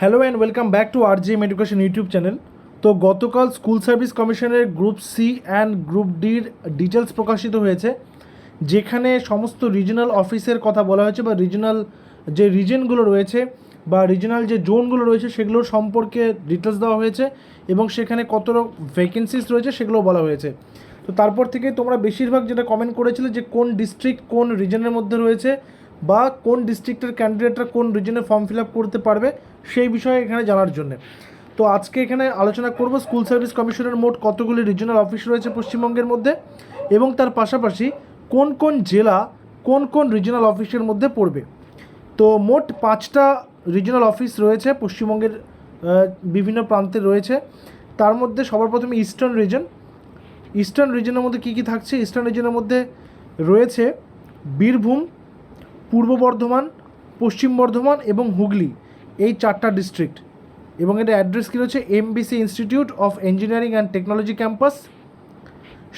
Hello and welcome back to R GM education YouTube channel তো গতকাল school service কমিশনের group C and group ডির details প্রকাশিত হয়েছে, যেখানে সমস্ত রিজনাল অফিসের কথা বলা হয়েছে বা রিজনাল যে রিজনগুলো রয়েছে বা রিজনাল যে জোনগুলো রয়েছে সেগুলোর সম্পর্কে ডিটেলস দেওয়া হয়েছে এবং সেখানে কত ভ্যাকেন্সিস রয়েছে সেগুলো বলা হয়েছে। তো তারপর থেকে তোমরা বেশিরভাগ যেটা কমেন্ট করেছিলে যে কোন ডিস্ট্রিক্ট কোন রিজনের মধ্যে রয়েছে বা কোন ডিস্ট্রিক্টের ক্যান্ডিডেটরা কোন রিজনে ফর্ম ফিল আপ করতে পারবে, সেই বিষয়ে এখানে জানার জন্য। তো আজকে এখানে আলোচনা করব স্কুল সার্ভিস কমিশনের মোট কতগুলি রিজনাল অফিস রয়েছে পশ্চিমবঙ্গের মধ্যে এবং তার পাশাপাশি কোন কোন জেলা কোন কোন রিজনাল অফিসের মধ্যে পড়বে। তো মোট পাঁচটা রিজনাল অফিস রয়েছে পশ্চিমবঙ্গের বিভিন্ন প্রান্তে রয়েছে। তার মধ্যে সবার প্রথমে ইস্টার্ন রিজন ইস্টার্ন রিজনের মধ্যে কী কী থাকছে? ইস্টার্ন রিজনের মধ্যে রয়েছে বীরভূম পূর্ব বর্ধমান, পশ্চিম বর্ধমান এবং হুগলি এই চারটা ডিস্ট্রিক্ট এবং এটা অ্যাড্রেস কী রয়েছে? MBC institute of engineering and technology campus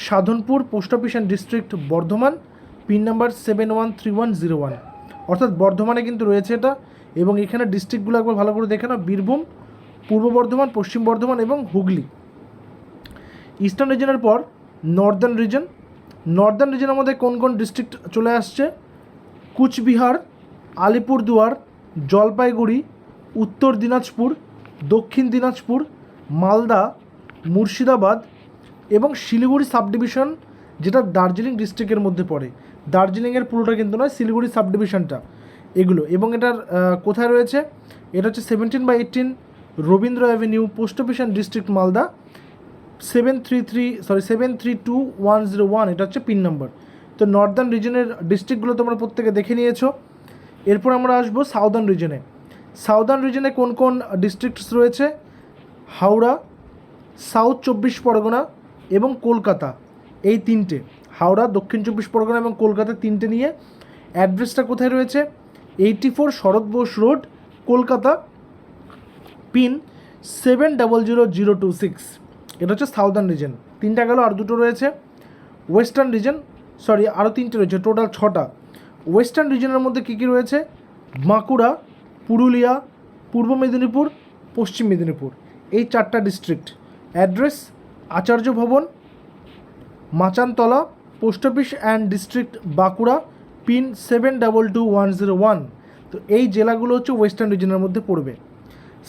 Sadhanpur post office and district Bardhaman pin number seven one three one zero one অর্থাৎ বর্ধমানে কিন্তু রয়েছে এটা এবং এখানে ডিস্ট্রিক্টগুলো একবার ভালো করে দেখে নাও। বীরভূম, পূর্ব বর্ধমান, পশ্চিম বর্ধমান এবং হুগলি। ইস্টার্ন রিজনের পর নর্দার্ন রিজন নর্দার্ন রিজনের মধ্যে কোন কোন ডিস্ট্রিক্ট চলে আসছে? কুচবিহার, আলিপুরদুয়ার, জলপাইগুড়ি, উত্তর দিনাজপুর, দক্ষিণ দিনাজপুর, মালদা, মুর্শিদাবাদ এবং শিলিগুড়ি সাবডিভিশন, যেটা দার্জিলিং ডিস্ট্রিক্টের মধ্যে পড়ে। দার্জিলিংয়ের পুরোটা কিন্তু নয়, শিলিগুড়ি সাবডিভিশনটা। এগুলো এবং এটার কোথায় রয়েছে? এটা হচ্ছে seventeen by eighteen Rabindra avenue post office and district Malda seven three three sorry seven three two one zero one এটা হচ্ছে পিন নাম্বার তো নর্দার্ন রিজনের ডিস্ট্রিক্টগুলো তোমরা প্রত্যেকে দেখে নিয়েছো। এরপর আমরা আসব সাউদার্ন রিজনে সাউদার্ন রিজনে কোন কোন ডিস্ট্রিক্টস রয়েছে? হাওড়া সাউথ চব্বিশ পরগনা এবং কলকাতা। এই তিনটে। হাওড়া, দক্ষিণ চব্বিশ পরগনা এবং কলকাতা তিনটে নিয়ে অ্যাড্রেসটা কোথায় রয়েছে? Eighty four Sarat Bose road, Kolkata pin seven double zero zero two six এটা হচ্ছে সাউদার্ন রিজন তিনটা গেল আর দুটো রয়েছে। ওয়েস্টার্ন রিজন সরি আরও তিনটে রয়েছে, টোটাল ছটা। ওয়েস্টার্ন রিজনের মধ্যে কী কী রয়েছে? বাঁকুড়া, পুরুলিয়া, পূর্ব মেদিনীপুর, পশ্চিম মেদিনীপুর। এই চারটা district address Acharya Bhavan, Machantala post office and district Bankura pin seven double two one zero one তো এই জেলাগুলো হচ্ছে ওয়েস্টার্ন রিজনের মধ্যে পড়বে।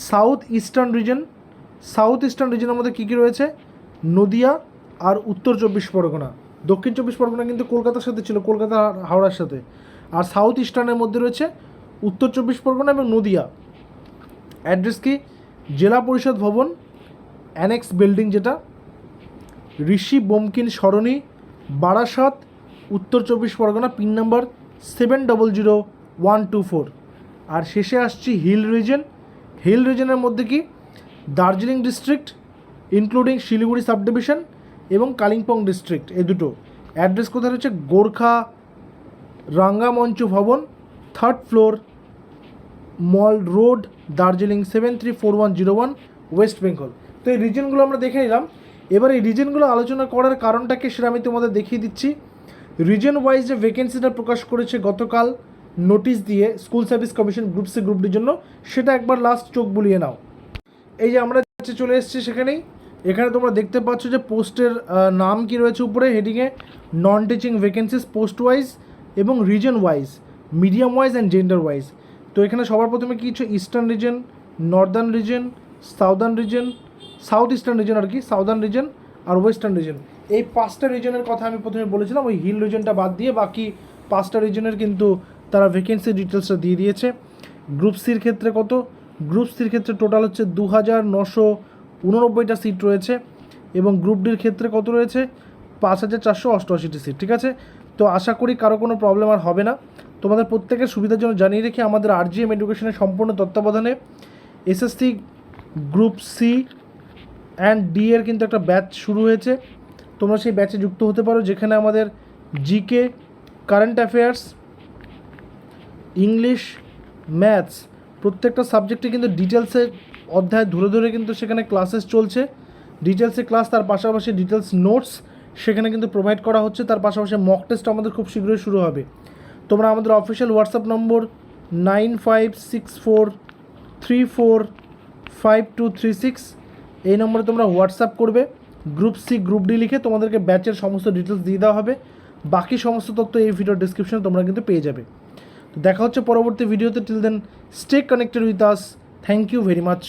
South eastern region south eastern রিজনের মধ্যে কী কী রয়েছে? নদিয়া আর উত্তর চব্বিশ পরগনা। দক্ষিণ চব্বিশ পরগনা কিন্তু কলকাতার সাথে ছিল, কলকাতা হাওড়ার সাথে। আর সাউথ ইস্টার্নের মধ্যে রয়েছে উত্তর চব্বিশ পরগনা এবং নদিয়া। অ্যাড্রেস কি? জেলা পরিষদ ভবন অ্যানেক্স বিল্ডিং যেটা, ঋষি বোমকিন সরণি, বারাসাত, উত্তর চব্বিশ Pargana pin number seven double zero one two four আর শেষে আসছি হিল রিজন হিল রিজনের মধ্যে কি? Darjeeling district including Siliguri subdivision এবং কালিম্পং ডিস্ট্রিক্ট এই দুটো। অ্যাড্রেস কোথায় রয়েছে? Gorkha Rangamancha Bhavan third floor mall road Darjeeling seven three four one zero one West Bengal তো এই রিজনগুলো আমরা দেখে নিলাম। এবার এই রিজনগুলো আলোচনা করার কারণটাকে সেটা আমি তোমাদের দেখিয়ে দিচ্ছি। রিজন ওয়াইজ যে ভ্যাকেন্সিটা প্রকাশ করেছে গতকাল নোটিশ দিয়ে school service commission group C গ্রুপটির জন্য, সেটা একবার লাস্ট চোখ বুলিয়ে নাও। এই যে আমরা চলে এসেছি সেখানেই। এখানে তোমরা দেখতে পাচ্ছ যে পোস্টের নাম কি রয়েছে উপরে হেডিংয়ে non teaching vacancies post wise এবং region wise medium wise and gender wise তো এখানে সবার প্রথমে কি হচ্ছে? Eastern region northern region southern region south eastern region আর কি সাউদার্ন রিজন আর ওয়েস্টার্ন রিজন এই পাঁচটা রিজনের কথা আমি প্রথমে বলেছিলাম, ওই হিল রিজনটা বাদ দিয়ে বাকি পাঁচটা রিজনের কিন্তু তারা ভ্যাকেন্সি ডিটেলসটা দিয়ে দিয়েছে। গ্রুপ সির ক্ষেত্রে কত? গ্রুপ সির ক্ষেত্রে টোটাল হচ্ছে দু হাজার নশো উননব্বইটা সিট রয়েছে এবং গ্রুপ ডির ক্ষেত্রে কত রয়েছে? পাঁচ হাজার চারশো অষ্টআশিটি সিট ঠিক আছে? তো আশা করি কারও কোনো প্রবলেম আর হবে না। তোমাদের প্রত্যেকের সুবিধার জন্য জানিয়ে রেখে আমাদের আরজিএম এডুকেশনের সম্পূর্ণ তত্ত্বাবধানে SSC group C and D এর কিন্তু একটা ব্যাচ শুরু হয়েছে। তোমরা সেই ব্যাচে যুক্ত হতে পারো, যেখানে আমাদের GK current affairs English maths প্রত্যেকটা সাবজেক্টে কিন্তু ডিটেলসে অধ্যায় ধরে ধরে কিন্তু সেখানে ক্লাসেস চলছে। ডিটেলসে ক্লাস তার পাশাপাশি ডিটেলস নোটস সেখানে কিন্তু প্রোভাইড করা হচ্ছে। তার পাশাপাশি মক টেস্ট আমাদের খুব শীঘ্রই শুরু হবে। তোমরা আমাদের official WhatsApp number nine five six four three four five two three six এই নম্বরে তোমরা হোয়াটসঅ্যাপ করবে। গ্রুপ সি গ্রুপ ডি লিখে তোমাদেরকে ব্যাচের সমস্ত ডিটেলস দিয়ে দেওয়া হবে। বাকি সমস্ত তথ্য এই ভিডিওর ডিসক্রিপশনে তোমরা কিন্তু পেয়ে যাবে। দেখা হচ্ছে পরবর্তী ভিডিওতে till then stay connected with us thank you very much.